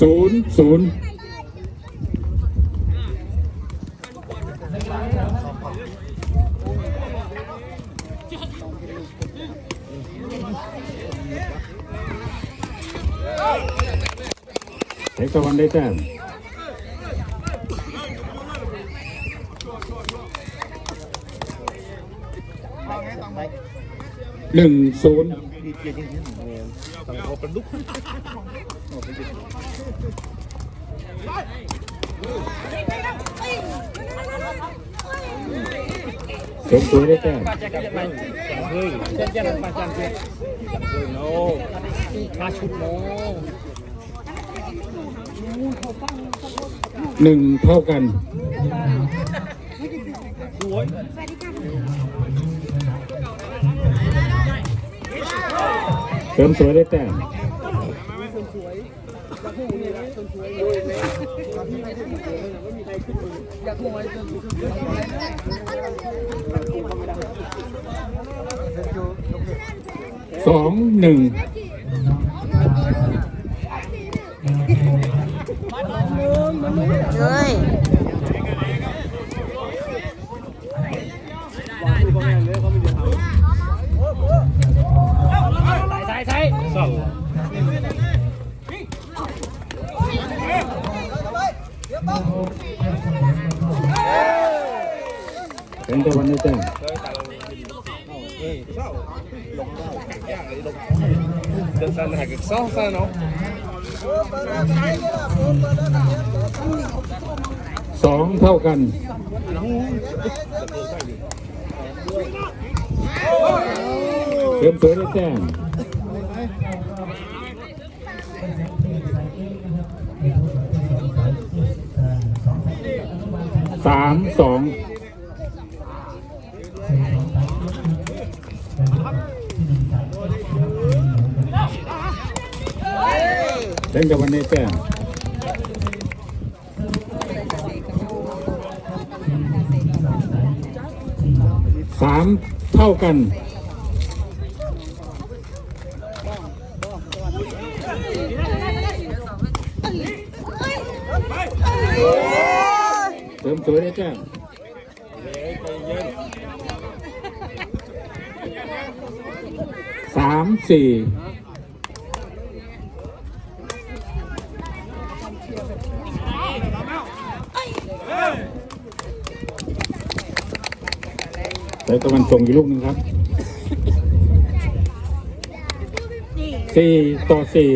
ศูนย์ศูนย์เอกตะวันได้แต้มหนึ่งศูนย์ สมตัวได้แต้มมาชุดโมหนึ่งเท่ากันเสริมสวยได้แต้ม สองหนึ่งเฮ้ย ใส่ใส่ใส่ ตวันได้แต้ม Dân sân hay cực sót sao nó สองเท่ากันเสริมสวยได้แต้มสามสอง เล่นกับวันนี้แต้มสามเท่ากันเสริมสวยได้แต้มสามสี่ แล้วตะวันส่งอีกลูกหนึ่งครับสี่ต่อสี่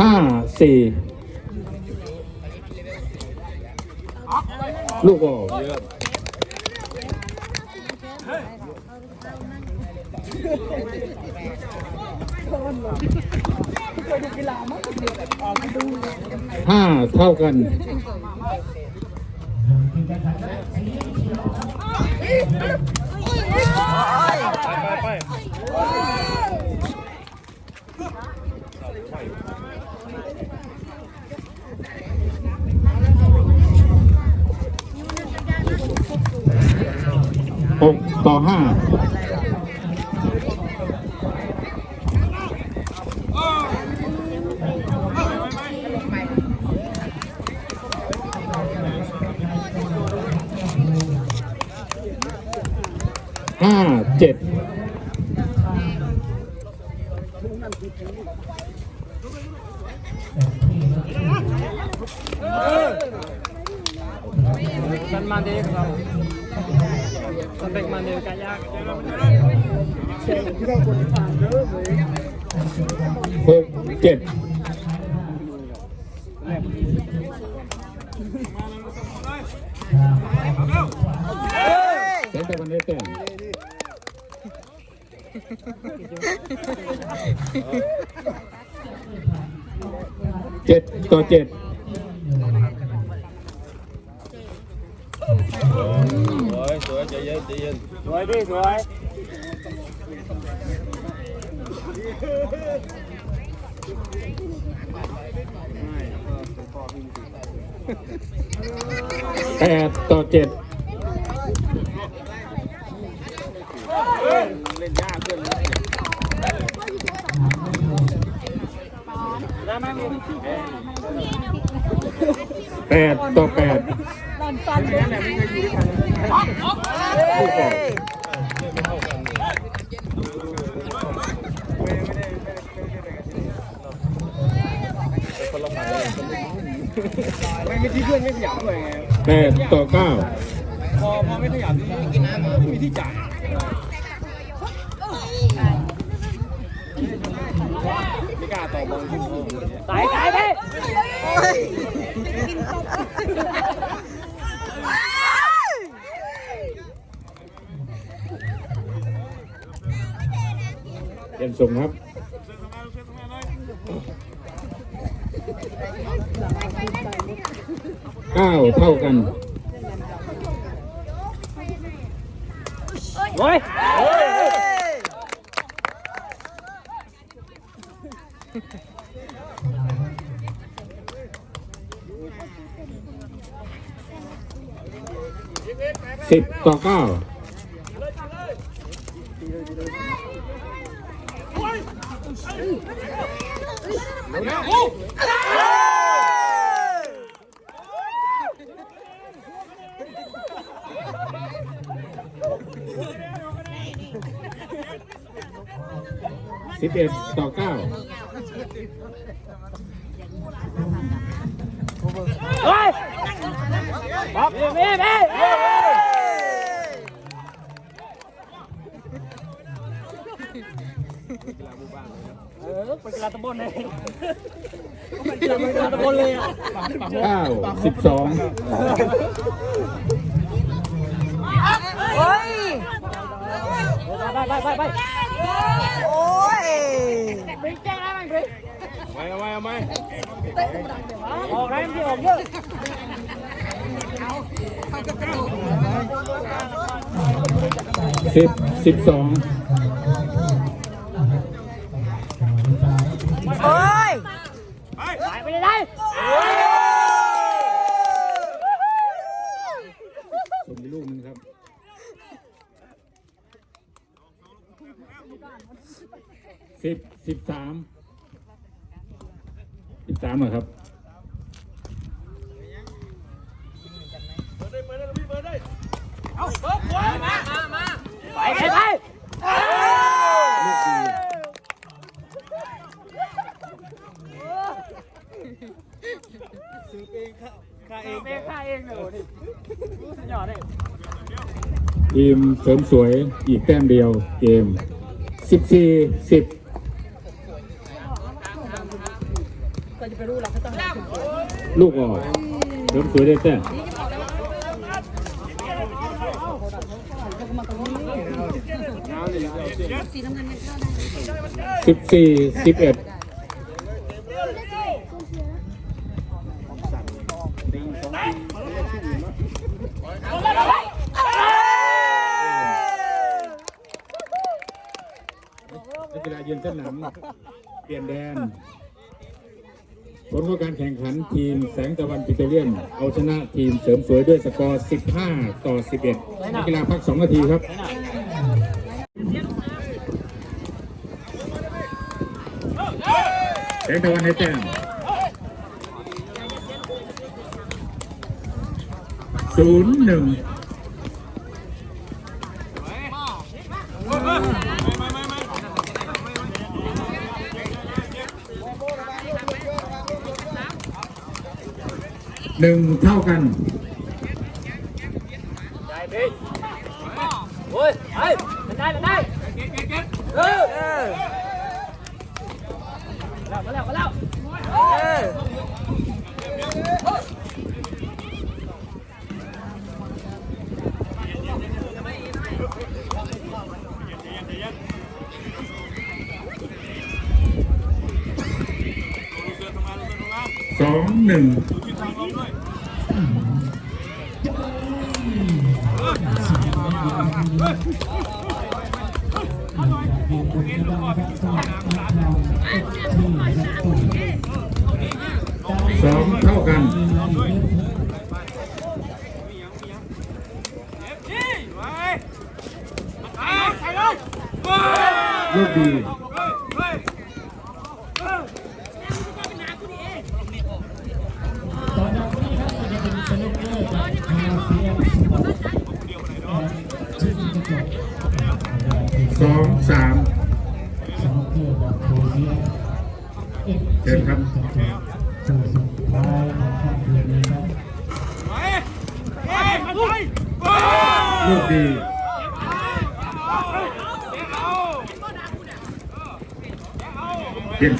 ห้าสี่ลูกออกห้าเท่ากัน หกต่อห้าห้าเจ็ด สันมาเดกเราสเปกมาเดกายาก หกเจ็ด เซนตะวันได้แต้มเจ็ดต่อเจ็ด Rồi, rồi, chạy dân, chạy dân สวยดิสวย แปดต่อเจ็ดเล่นยากเพื่อนเลยแล้วไม่มีแปดต่อแปดเฮ้ย ไม่ไม่ ที่เพื่อนไม่ขยับด้วยไงแปดต่อเก้าพอพอไม่ขยับนี่กินน้ำไม่มีที่จ่ายไม่กล้าต่อบอลขึ้นโอ้โหสายสายไปยเปลี่ยนส่งครับเก้าเท่ากันโอ้ยเฮ้ยสิบต่อเก้า สิบเอ็ดต่อเก้าโอ้ยบอกมีมีมีเออเป็นกีฬาตะบนเลยเป็นกีฬาตะบนเลยอะเก้าสิบสองโอ้ยไปไปไปไป โอ้ยไปแจ้งได้มไปเอาไหมเอาไม่อาไหมออกได้ไม่ออกเยอะสิบสิบสอง สิบสิบสามสิบสามเหรอครับไปไปไปลูกดีข้าเองเองข้าเองเลยดิสุดยอดเลยทีมเสริมสวยอีกแต้มเดียวเกม สิบสี่สิบลูกออกเสริมสวยได้แต้มสิบสี่สิบเอ็ดนักกีฬายืนสนามเปลี่ยนแดน ลของการแข่งขันทีมแสงตะวันปิโตรเลียม เอาชนะทีมเสริมสวยด้วยสกอร์ 15 ต่อ 11นักกีฬาพัก 2 นาทีครับแสงตะวันให้แต้มศูนย์หนึ่ง หนึ่งเท่ากันโอ้ยไปมันได้มันได้เออแล้วมาแล้วมาแล้วเออสองหนึ่ง สม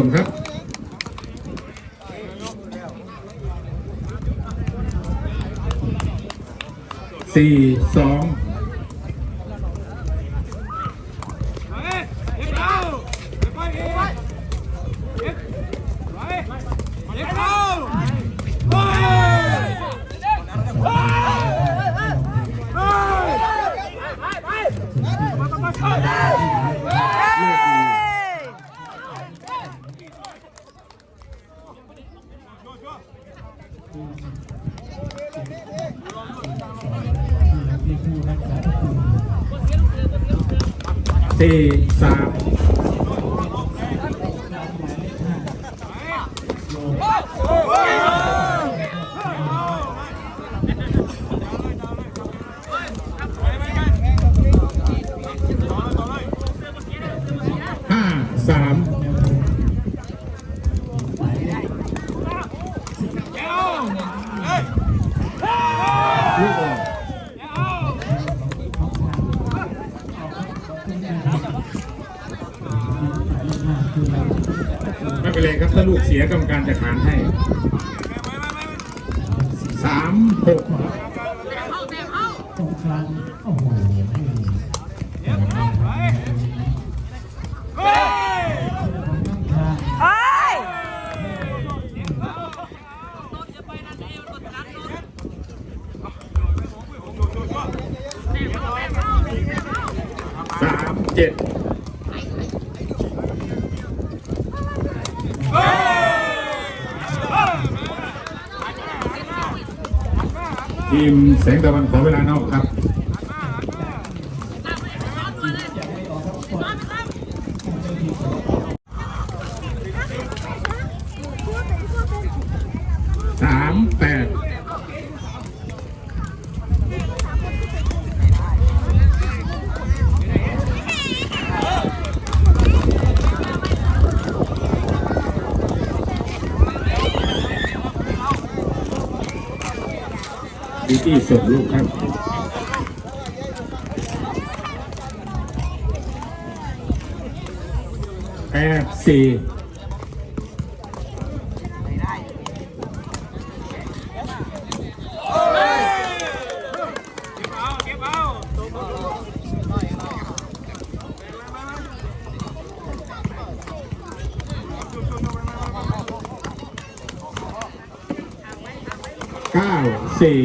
ชมครับสี่สอง สี่สามห้าสามลูกออกไม่เป็นไรครับ ถ้าลูก เสียกรรมการจัดหานให้สามหก เฮ้ย สามเจ็ดที มแสงตะวันขอเวลานอกครับ สามแปด ดิ ตี้ส่งลูกครับแปดสี่เก้า สี่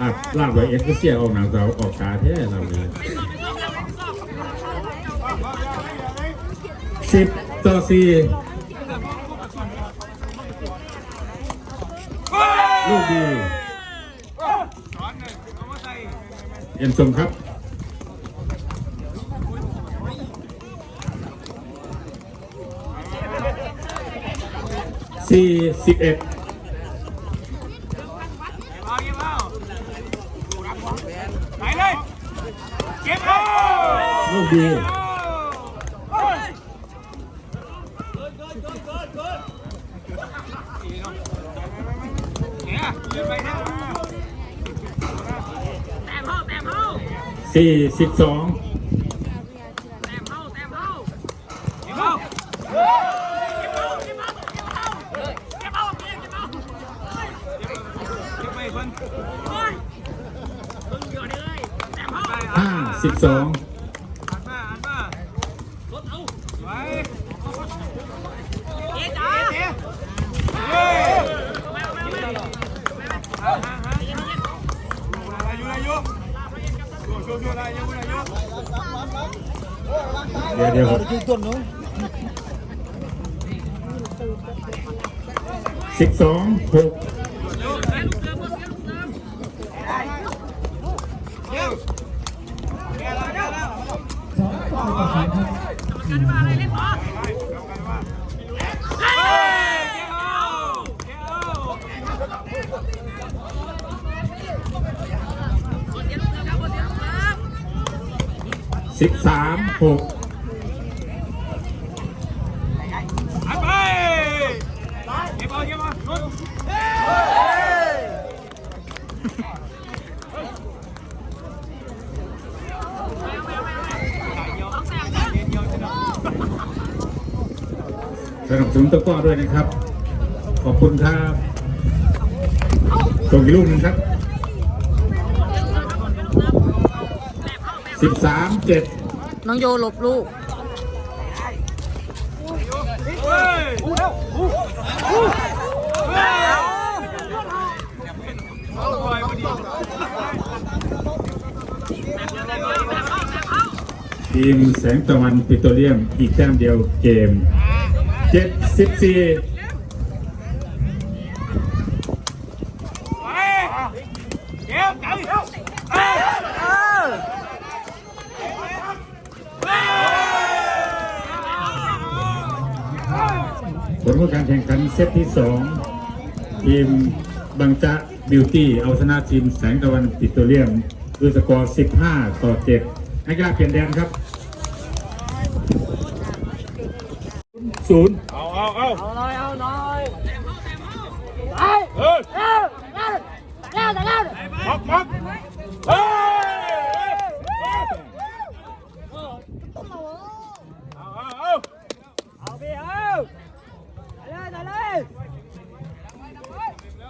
อะลากไว้เอ็กซ์เสียออกหนังเราออกตาแท้เราเนี่ยสิบต่อสี่ลูกดีเอ็นสมครับ สี่สิบเอ็ดไปเลยเก็บเอาลูกดีเนี่ยเดินไปนะสี่สิบสอง สิบสองหกสิบสามหก สามเจ็ดน้องโยหลบลูกทีมแสงตะวันปิโตรเลียมอีกแต้มเดียวเกมเจ็ดสิบสี่ เซตที่สองทีมบางจะบิวตี้เอาชนะทีมแสงตะวันปิโตรเลียมด้วยสกอร์ 15 ต่อ7ให้กีฬาเปลี่ยนแดนครับ 0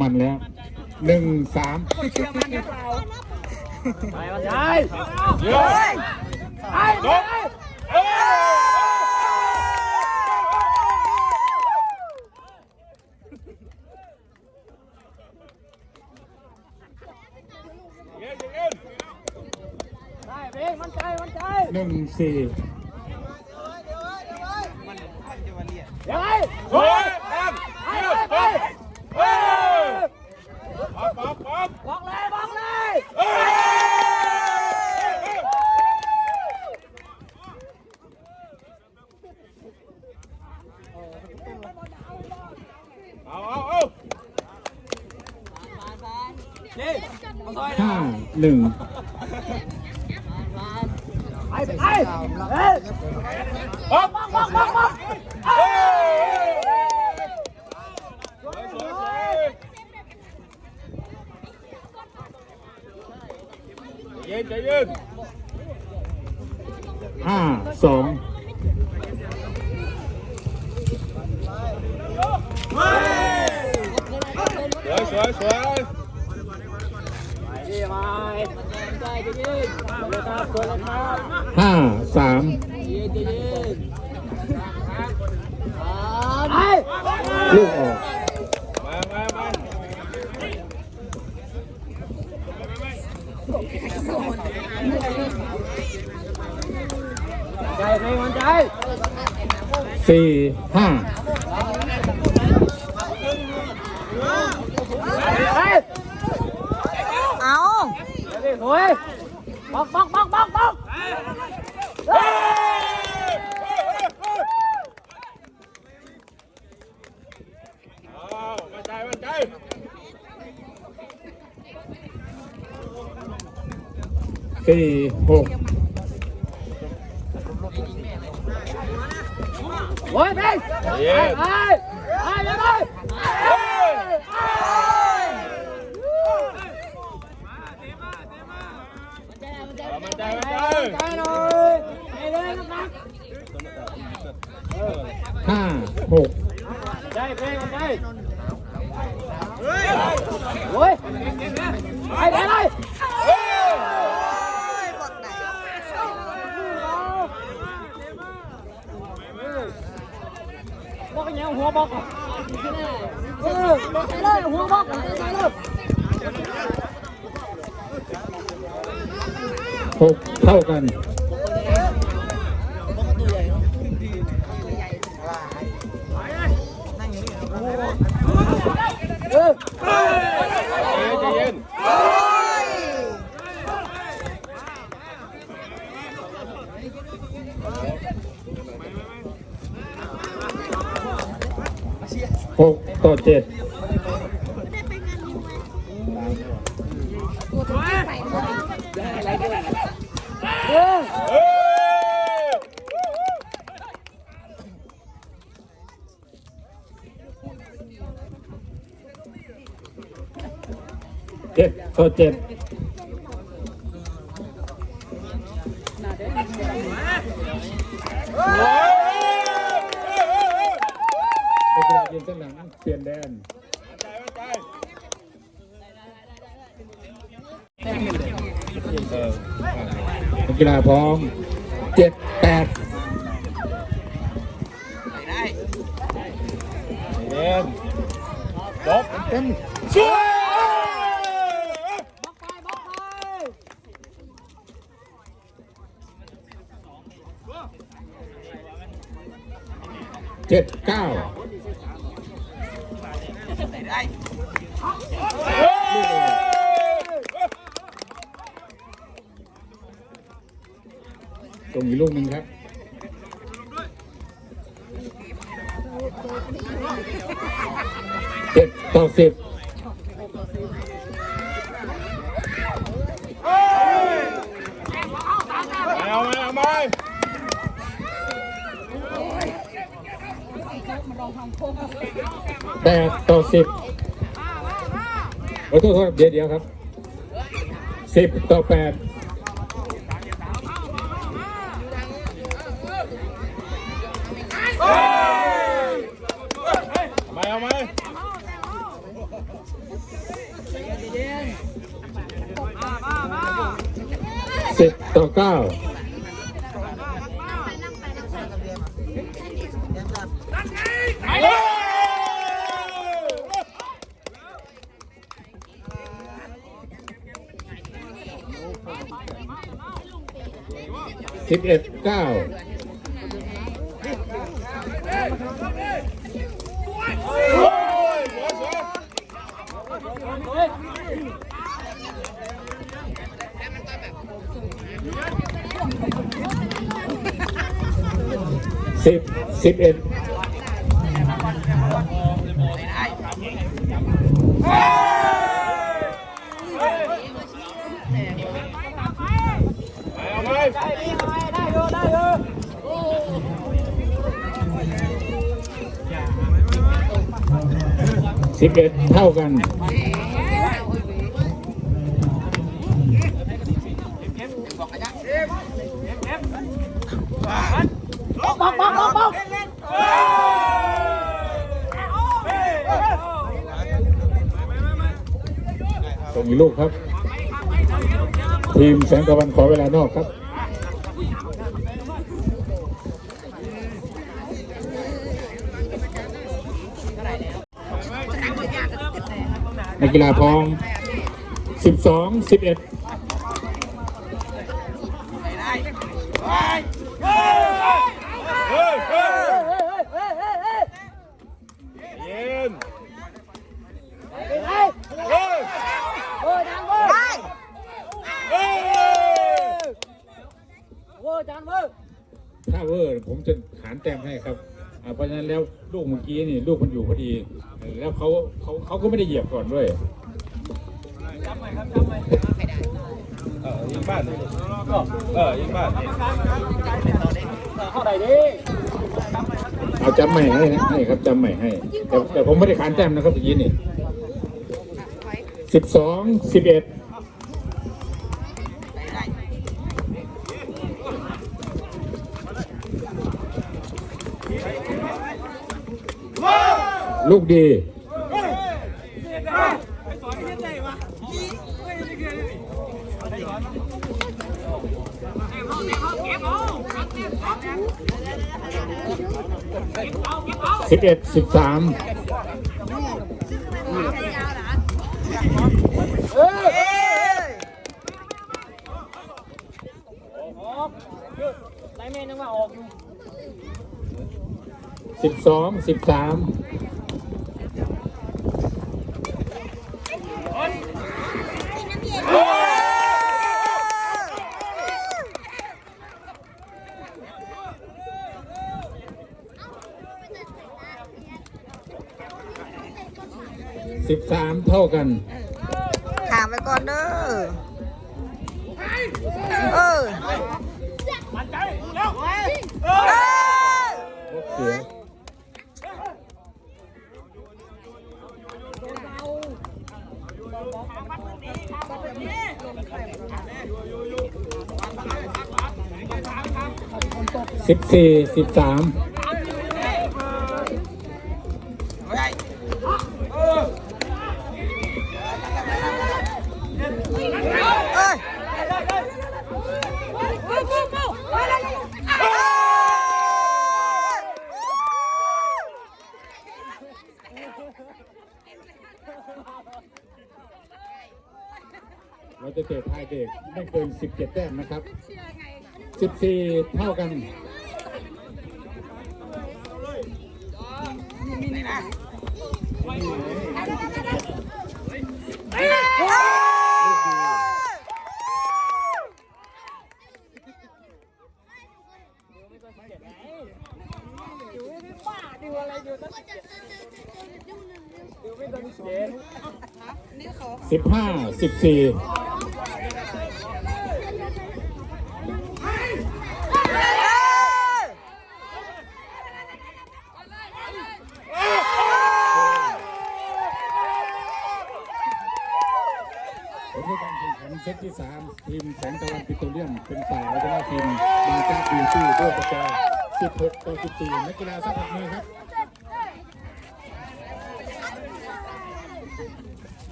มันแล้วหนึ่งสามไปมันใช่ไปหนึ่งสี่ ห้าสามลูกออกใจไม่มันใจสี่ห้า ฮ้ยบอกบอกบอกบอกบอกอ้าวมั่นใจมั่นใจสี่หกโอ้ยไปไป มั่นใจมั่นใจ ใจหน่อยไปเลยนัก ห้าหก ๆใจเพลงมันใจโอ้ยไปไปเลย บอกไหน บอกกันยังหัวบอกเออไปเลยหัวบอกไปเลย หกเท่ากัน ใจเย็น หกต่อเจ็ดเจ็ดต่อเจ็ดนักกีฬายืนเส้นหลังเปลี่ยนแดน มั่นใจมั่นใจเออ นักกีฬา พร้อมเจ็ดแปดเย็นจบเต็มสวยเจ็ดเก้า อีกลูกหนึ่งครับเจ็ดต่อสิบเอาไหมเอาไหมแปดต่อสิบขอโทษครับเดี๋ยวเดี๋ยวครับสิบต่อแปด เอาไหมาสิบต่อเก้าสิบเอ็ดเก้า เอาไหมได้ดีไหมได้เยอะได้เยอะสิบเอ็ดเท่ากันบอกบอกบอกบอกส่งอีกลูกครับ ทีมแสงตะวันขอเวลานอกครับ เนักกีฬาพร้อม 12 11 เฮ้ยเฮ้ย เฮ้ยเฮ้ยเฮ้ยเฮ้ยเฮ้ย เย็น ไปไหน เฮ้ย เว้ยดังเว้ย ได้ เฮ้ ยเว้ยดังเว้ยถ้าเวอร์ผมจะขานแต้มให้ครับเพราะฉะนั้นแล้วลูกเมื่อกี้นี่ลูกมันอยู่พอดี แล้วเขาเขาเขาก็ไม่ได้เหยียบก่อนด้วยเออยิงบ้านนี่เออยิงบ้านเข้าไหนดิเอาจำใหม่ให้นะให้ครับจำใหม่ให้แต่แต่ผมไม่ได้ขานแต้มนะครับเมื่อกี้นี่สิบสองสิบเอ็ด ลูกดีสิบเอ็ดสิบสามสิบสองสิบสาม สิบสามเท่า กันถามไปก่อนเด้อเออมันใจแล้วเออเสียสิบสี่สิบสาม 17 แต้มนะครับ 14 เท่ากันสิบห้าสิบสี่ ที่3ทีมแสงตะวันปิโตรเลียมเป็นฝ่ายเอาชนะทีมบางจากบิวตี้ด้วยสกอร์16ต่อ14นักกีฬาสักพักมือครับ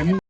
ต่อไป